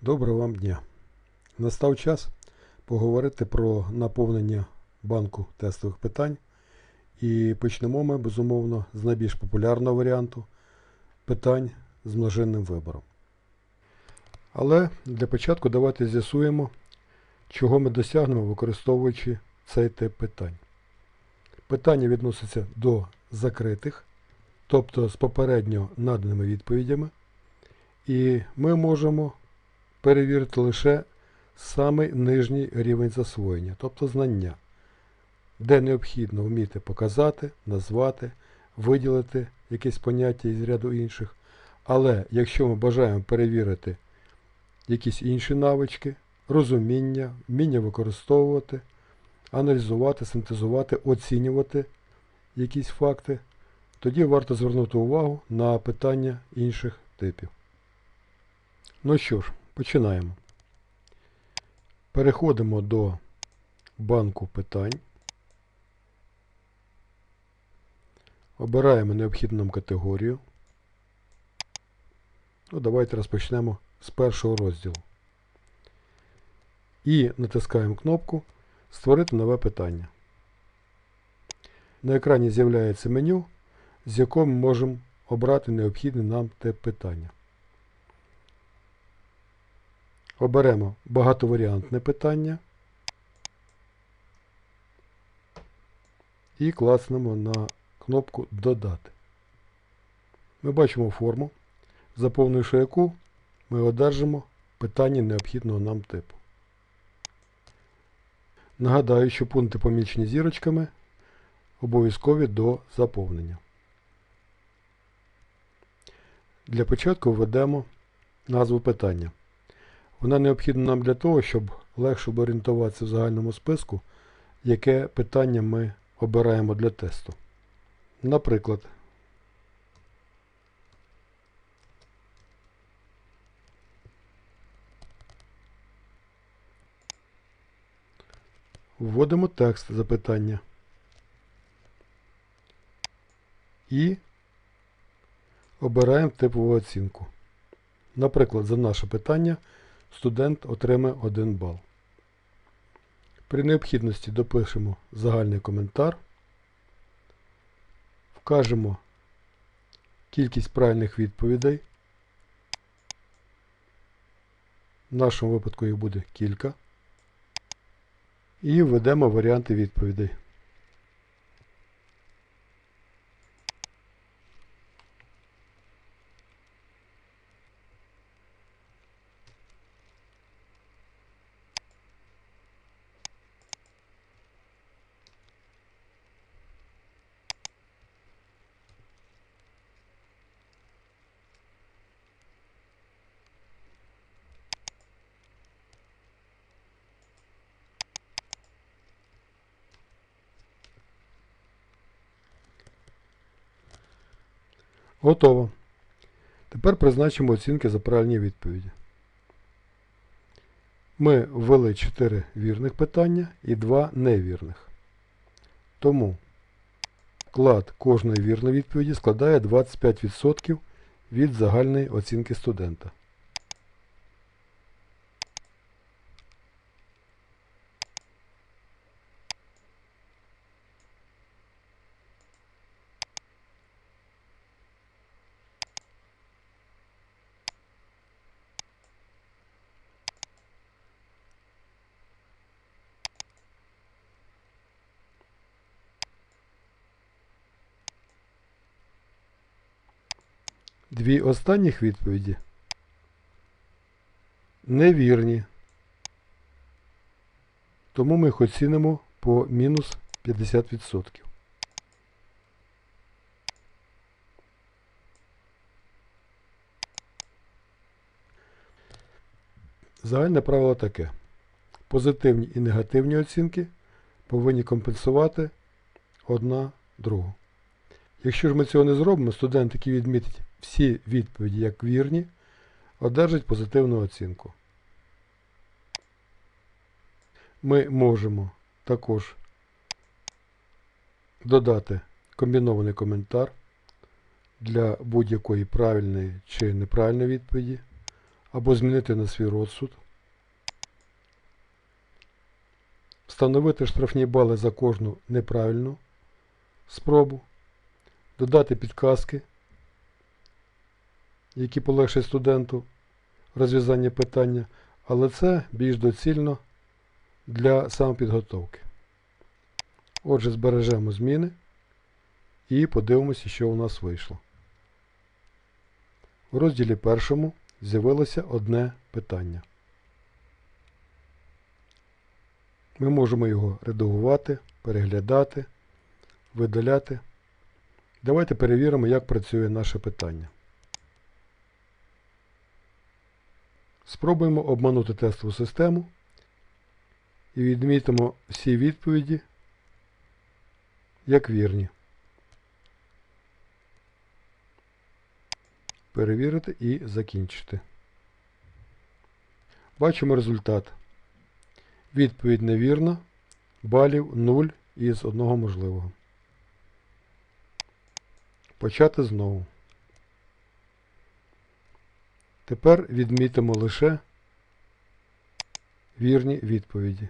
Доброго вам дня. Настав час поговорити про наповнення банку тестових питань. І почнемо ми, безумовно, з найбільш популярного варіанту питань з множинним вибором. Але для початку давайте з'ясуємо, чого ми досягнемо, використовуючи цей тип питань. Питання відносяться до закритих, тобто з попередньо наданими відповідями, і ми можемо перевірити лише самий нижній рівень засвоєння, тобто знання, де необхідно вміти показати, назвати, виділити якесь поняття із ряду інших. Але якщо ми бажаємо перевірити якісь інші навички, розуміння, вміння використовувати, аналізувати, синтезувати, оцінювати якісь факти, тоді варто звернути увагу на питання інших типів. Ну що ж, починаємо. Переходимо до банку питань. Обираємо необхідну нам категорію. Ну, давайте розпочнемо з першого розділу. І натискаємо кнопку Створити нове питання. На екрані з'являється меню, з якого ми можемо обрати необхідний нам тип питання. Оберемо багатоваріантне питання і клацнемо на кнопку Додати. Ми бачимо форму, заповнивши яку ми одержимо питання необхідного нам типу. Нагадаю, що пункти помічені зірочками обов'язкові до заповнення. Для початку введемо назву питання. Вона необхідна нам для того, щоб легше орієнтуватися в загальному списку, яке питання ми обираємо для тесту. Наприклад, вводимо текст запитання і обираємо типову оцінку. Наприклад, за наше питання студент отримає 1 бал. При необхідності допишемо загальний коментар, вкажемо кількість правильних відповідей. В нашому випадку їх буде кілька. І введемо варіанти відповідей. Готово. Тепер призначимо оцінки за правильні відповіді. Ми ввели 4 вірних питання і 2 невірних. Тому вклад кожної вірної відповіді складає 25% від загальної оцінки студента. Дві останніх відповіді невірні. Тому ми їх оцінимо по мінус 50%. Загальне правило таке. Позитивні і негативні оцінки повинні компенсувати одна другу. Якщо ж ми цього не зробимо, студент, який відмітить всі відповіді як вірні, одержить позитивну оцінку. Ми можемо також додати комбінований коментар для будь-якої правильної чи неправильної відповіді, або змінити на свій розсуд. Встановити штрафні бали за кожну неправильну спробу. Додати підказки, які полегшать студенту розв'язання питання, але це більш доцільно для самопідготовки. Отже, збережемо зміни і подивимося, що у нас вийшло. У розділі першому з'явилося одне питання. Ми можемо його редагувати, переглядати, видаляти. Давайте перевіримо, як працює наше питання. Спробуємо обманути тестову систему і відмітимо всі відповіді як вірні. Перевірити і закінчити. Бачимо результат. Відповідь невірна. Балів 0 із одного можливого. Почати знову. Тепер відмітимо лише вірні відповіді.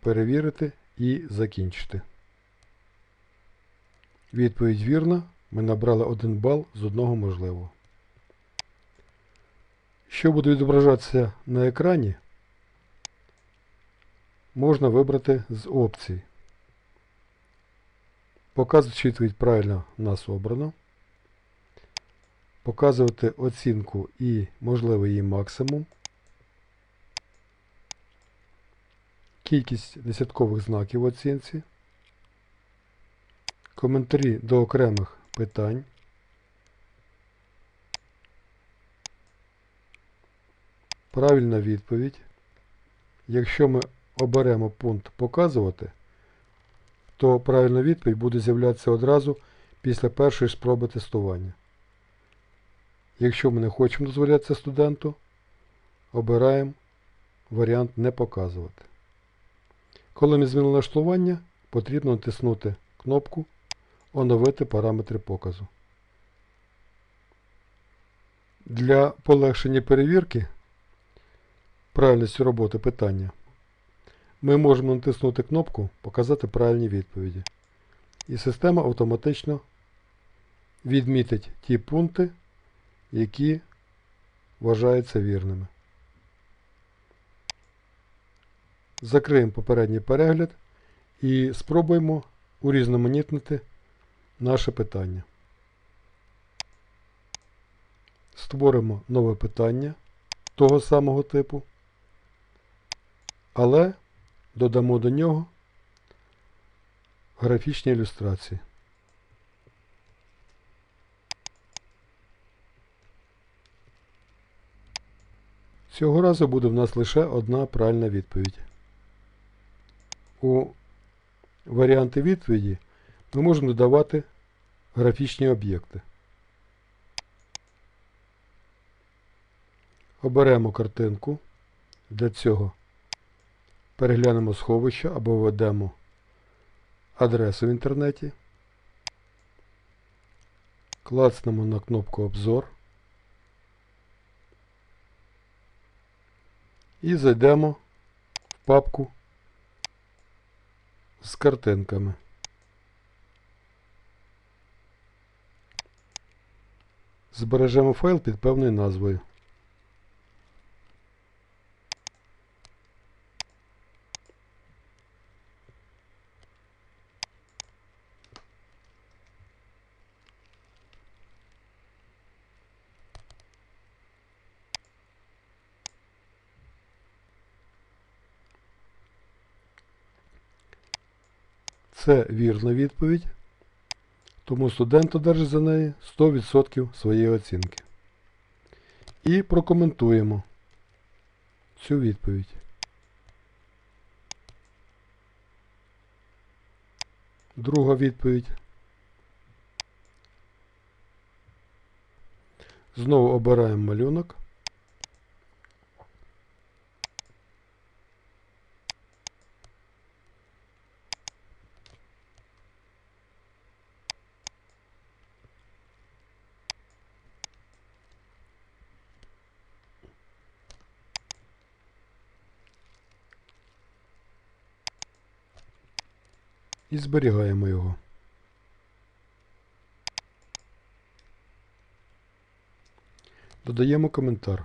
Перевірити і закінчити. Відповідь вірна. Ми набрали 1 бал з одного можливого. Що буде відображатися на екрані, можна вибрати з опцій. Показувати відповідь правильно нас обрано. Показувати оцінку і можливий її максимум. Кількість десяткових знаків в оцінці. Коментарі до окремих питань. Правильна відповідь. Якщо ми оберемо пункт Показувати, то правильна відповідь буде з'являтися одразу після першої спроби тестування. Якщо ми не хочемо дозволяти це студенту, обираємо варіант Не показувати. Коли ми змінили налаштування, потрібно натиснути кнопку Оновити параметри показу. Для полегшення перевірки правильності роботи питання ми можемо натиснути кнопку Показати правильні відповіді. І система автоматично відмітить ті пункти, які вважаються вірними. Закриємо попередній перегляд і спробуємо урізноманітнити наше питання. Створимо нове питання того самого типу, але додамо до нього графічні ілюстрації. Цього разу буде в нас лише одна правильна відповідь. У варіанти відповіді ми можемо додавати графічні об'єкти. Оберемо картинку. Для цього переглянемо сховище або введемо адресу в інтернеті. Клацнемо на кнопку Обзор. І зайдемо в папку з картинками. Збережемо файл під певною назвою. Це вірна відповідь, тому студент одержить за неї 100% своєї оцінки. І прокоментуємо цю відповідь. Друга відповідь. Знову обираємо малюнок. І зберігаємо його. Додаємо коментар.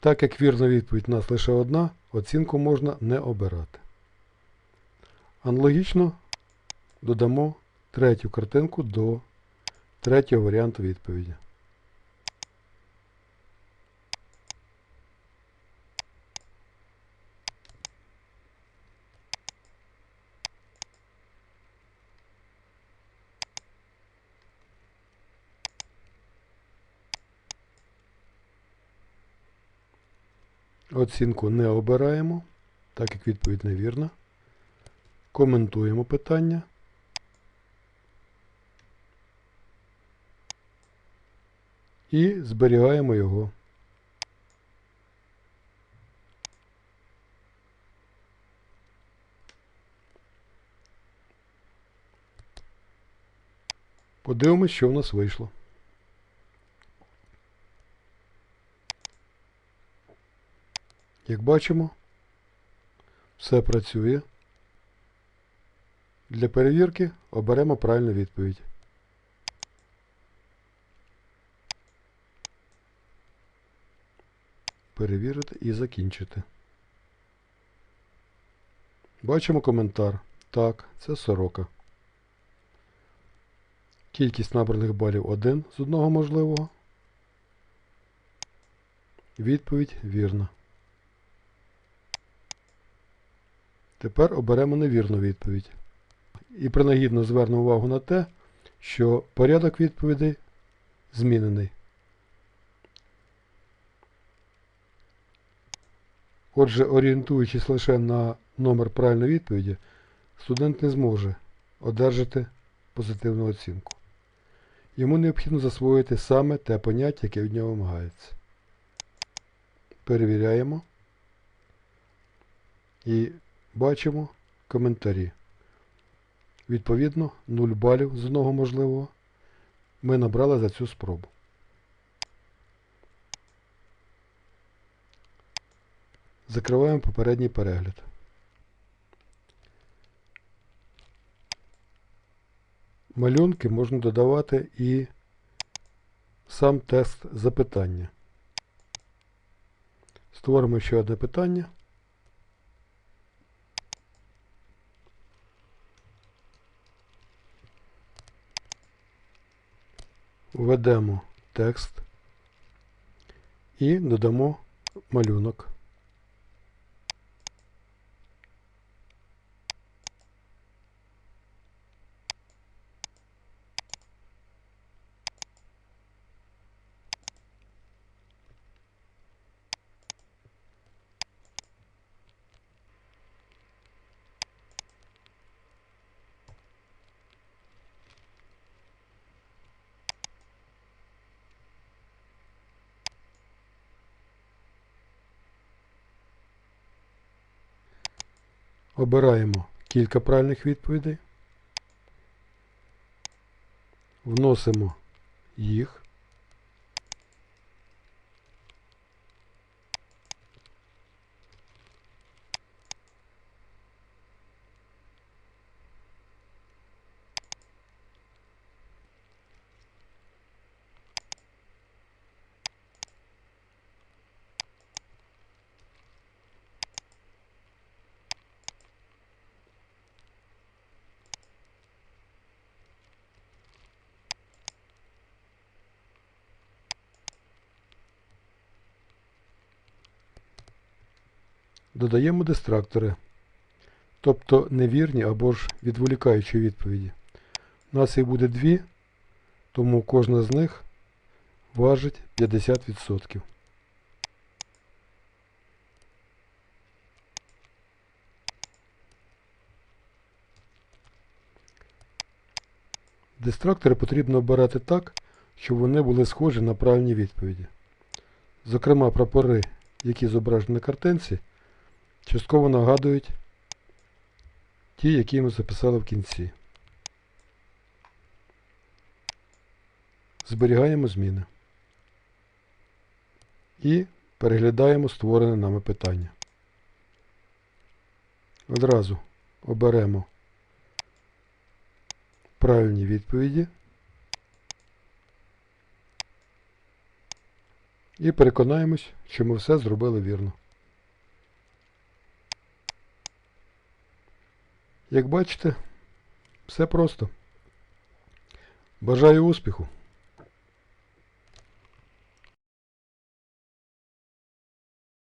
Так як вірна відповідь у нас лише одна, оцінку можна не обирати. Аналогічно додамо третю картинку до третього варіанту відповіді. Оцінку не обираємо, так як відповідь невірна. Коментуємо питання. І зберігаємо його. Подивимось, що в нас вийшло. Як бачимо, все працює. Для перевірки оберемо правильну відповідь. Перевірити і закінчити. Бачимо коментар. Так, це сорока. Кількість набраних балів 1 з одного можливого. Відповідь вірна. Тепер оберемо невірну відповідь. І принагідно звернемо увагу на те, що порядок відповідей змінений. Отже, орієнтуючись лише на номер правильної відповіді, студент не зможе одержати позитивну оцінку. Йому необхідно засвоїти саме те поняття, яке від нього вимагається. Перевіряємо і бачимо коментарі. Відповідно, 0 балів з одного можливого ми набрали за цю спробу. Закриваємо попередній перегляд. Малюнки можна додавати і сам тест запитання. Створимо ще одне питання. Введемо текст і додамо малюнок. Обираємо кілька правильних відповідей. Вносимо їх. Додаємо дистрактори, тобто невірні або ж відволікаючі відповіді. У нас їх буде дві, тому кожна з них важить 50%. Дистрактори потрібно обирати так, щоб вони були схожі на правильні відповіді. Зокрема, прапори, які зображені на картинці, частково нагадують ті, які ми записали в кінці. Зберігаємо зміни. І переглядаємо створене нами питання. Одразу оберемо правильні відповіді. І переконаємось, що ми все зробили вірно. Як бачите, все просто. Бажаю успіху!